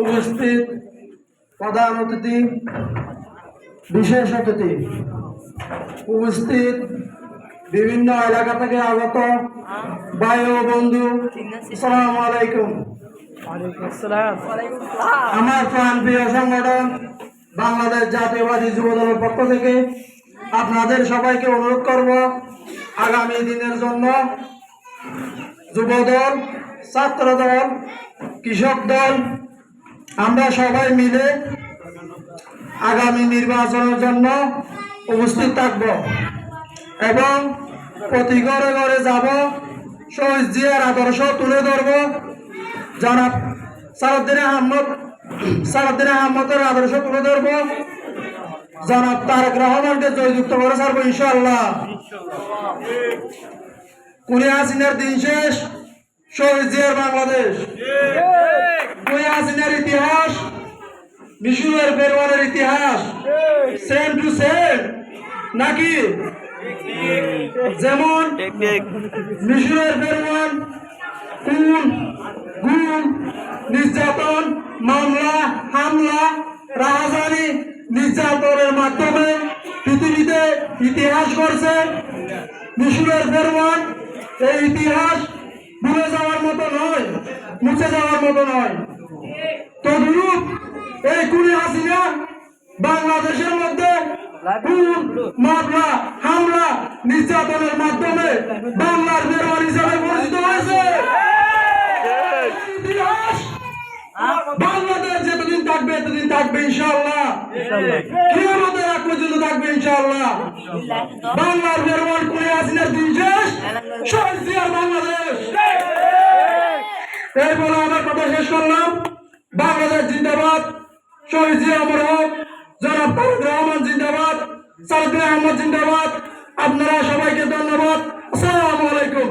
উপস্থিত প্রধান অতিথি, বিশেষ অতিথি, উপস্থিত বিভিন্ন এলাকা থেকে আগত ভাই বন্ধু, আসসালামু আলাইকুম। আমার প্রাণ প্রিয় সংগঠন বাংলাদেশ জাতীয়বাদী যুব দলের পক্ষ থেকে আপনাদের সবাইকে অনুরোধ করব আগামী দিনের জন্য যুব দল ছাত্র দল কৃষক দল, আমরা সবাই মিলে আগামী নির্বাচনের জন্য উপস্থিত থাকব এবং প্রতি ঘরে ঘরে যাব, শহীদ জিয়ার আদর্শ তুলে ধরব। জনাব সারুদ্দিন আহমদ সারুদ্দিন আহমদের আদর্শ তুলে ধরব। জনাব তারেক রহমানকে জয়যুক্ত করে ছাড়বো ইনশাল্লাহ হাসিনার দিন শেষ, শহীদ বাংলাদেশ। হাসিনার ইতিহাস, মিশুরের ফেরওয়ানের ইতিহাস। সেম টু সেম নাকি? যেমন মিশুরের ফেরওয়ান খুন, গুম, নির্যাতন, মামলা, হামলা, রাহাজানি নির্যাতনের মাধ্যমে পৃথিবীতে ইতিহাস করছে মিশুরের ফেরওয়ান এই ইতিহাস ভুলে যাওয়ার মতো নয় মুছে যাওয়ার মতো নয়। তদরূপ এই কুড়ি হাসিনা বাংলাদেশের মধ্যে মামলা হামলা নির্যাতনের মাধ্যমে বাংলার বেরোয়ার হিসাবে পরিচিত হয়েছে। ইতিহাস বাংলাদেশ যতদিন থাকবে এতদিন থাকবে আগ পর্যন্ত থাকবে ইনশাআল্লাহ। বাংলার হাসিনার দিন শেষ। বাংলাদেশ। এই বলে আমার কথা শেষ করলাম। বাংলাদেশ জিন্দাবাদ। শহীদ জিয়া অমর হোক। জনাব তারেক রহমান জিন্দাবাদ। সালফি আহমদ জিন্দাবাদ। আপনারা সবাইকে ধন্যবাদ। আসসালামু আলাইকুম।